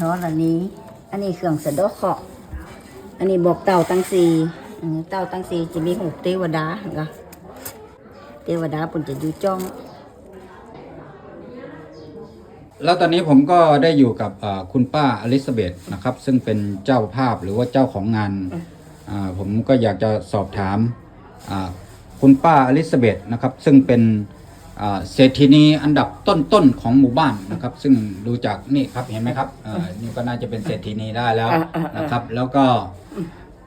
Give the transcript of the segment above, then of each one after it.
ช้อนอันนี้ อันนี้เครื่องสะเดอกเคราะห์อันนี้บอกเต่าตังสีอืมเต่าตังสีจะมีหูเทวดาเหรอเทวดาปุ่นจะอยู่จ้อง แล้วตอนนี้ผมก็ได้อยู่กับเอ่อคุณป้าอลิซาเบธนะครับ ซึ่งเป็นเจ้าภาพหรือว่าเจ้าของงานอ่าผมก็อยากจะสอบถามอ่าคุณป้าอลิซาเบธนะครับ ซึ่งเป็นอ่า เศรษฐินีอันดับต้นๆของหมู่บ้านนะครับ ซึ่งดูจากนี่ครับเห็นไหมครับเอ่อนี่ก็น่าจะเป็นเศรษฐินีได้แล้วอ่าอ่าอ่านนะครับ แล้วก็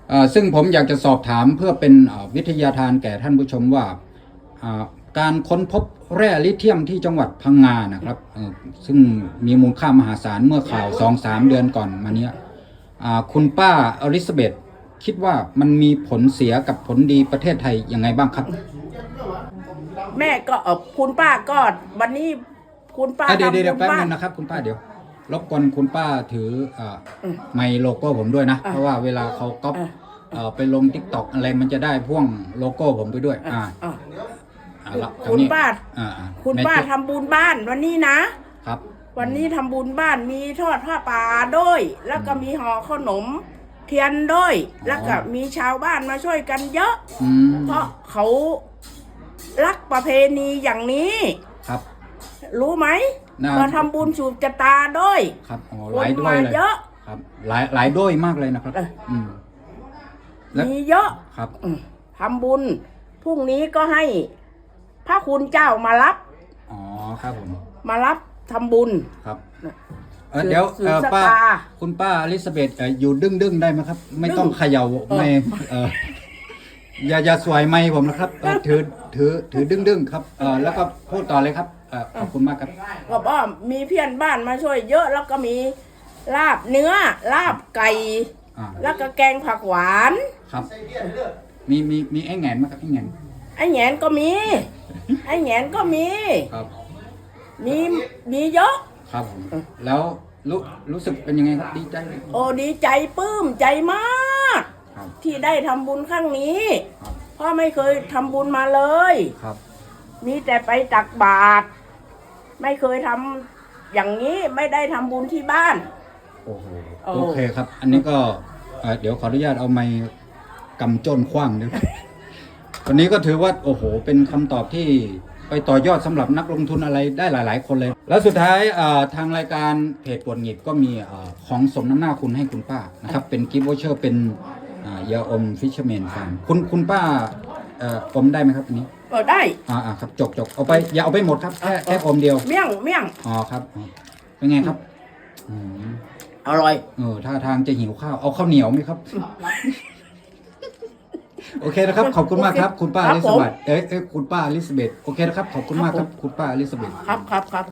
เอ่อซึ่งผมอยากจะสอบถามเพื่อเป็นเอ่อวิทยาทานแก่ท่านผู้ชมว่าอ่าการค้นพบแร่ลิเธียมที่จังหวัดพังงานะครับเอ่อซึ่งมีมูลค่ามหาศาลเมื่อข่าวสองสามเดือนก่อนมาเนี้ย อ่าคุณป้าอลิซาเบธคิดว่ามันมีผลเสียกับผลดีประเทศไทยยังไงบ้างครับ แม่ก็เออคุณป้าก็วันนี้คุณป้าอะเดี๋ยวทำเดี๋ยวเดี๋ยวบุญแป๊บบ้านึน งนะครับคุณป้าเดี๋ยวรบกวนคุณป้าถืออ่าอืมไมค์โลโก้ผมด้วยนะอะเพราะว่าเวลาเขาก๊อปอะเอ่อไปลงทิกตอกอะไรมันจะได้พ่วงโลโก้ผมไปด้วย อ่าอะ อ่าละคุณป้า อ่าอ่าคุณป้าทำบุญบ้านวันนี้นะ ครับวันนี้ทำบุญบ้านมีทอดผ้าป่าด้วย แล้วก็มีห่อขนม เทียนด้วย แล้วก็มีชาวบ้านมาช่วยกันเยอะ อืมเพราะเขา รักประเพณีอย่างนี้ ครับ รู้ไหมน่า มาทำบุญสูบจตาด้วยครับอ๋อคหลายนด้วมายเลยเยอะ ครับ หลายหลายด้วยมากเลยนะครับ เอออืมแล้วมีเยอะครับ อืมทำบุญพรุ่งนี้ก็ให้ พระคุณเจ้ามารับอ๋อครับผม มารับทำบุญ ครับเอ่อสืบเดี๋ยวสืบเอ่อชะป้าตาคุณป้าอลิซาเบธเอ่ออยู่ดึงดึงๆได้ไหมครับ ไม่ต้องดึงเขย่าไม่เออ อย่าอย่าสวยไม่ผมนะครับเอ่อถือถือถือดึงดึงๆครับเออแล้วก็พูดต่อเลยครับเออขอบคุณมากครับก็บอกมีเพื่อนบ้านมาช่วยเยอะแล้วก็มีลาบเนื้อลาบไก่ อ่า แล้วก็แกงผักหวานครับ มีมีมีไอ้แหงนไหมครับไอ้แหงนไอ้แหงนก็มี ไอ้แหงนก็มีครับมีมีเยอะ ครับผมแล้วรู้รู้สึกเป็นยังไงครับดีใจไหมโอ้ดีใจปลื้มใจมากครับ ที่ได้ทำบุญครั้งนี้ครับเพราะไม่เคยทำบุญมาเลย ครับ มีแต่ไปตักบาตรไม่เคยทำอย่างนี้ไม่ได้ทำบุญที่บ้าน โอ้โหโอ้ โอเคครับ อันนี้ก็เอ่อเดี๋ยวขออนุญาตเอาไม้กำจ้นคว้างด้วยวันนี้ก็ถือว่าโอ้โห เป็นคำตอบที่ไปต่อยอดสำหรับนักลงทุนอะไรได้หลาย ๆ คนเลย แล้วสุดท้ายเอ่อทางรายการเพจปวดหงิบก็มีเอ่อของสมน้ำหน้าคุณให้คุณป้านะครับ เป็นกิฟต์วอเชอร์เป็นอ่า ยาอมฟิชเชอร์แมนฟาร์มคุณคุณป้าเอ่ออมได้ไหมครับอันนี้ก็ได้อ่าอ่าครับจกจกเอาไปอย่าเอาไปหมดครับแค่แค่อมเดียวเมี่ยงเมี่ยงอ๋อครับอ๋อเป็นไงครับอืมอร่อย เออท่าทางจะหิวข้าวเอาข้าวเหนียวไหมครับ โอเคนะครับ ขอบคุณมากครับ คุณป้าครัอบลิผซามเบธเอ้ยเอ้ยคุณป้าอลิซาเบธโอเคนะครับขอบคุณมากครับคุณป้าอลิซาเบธ ครับครับครับ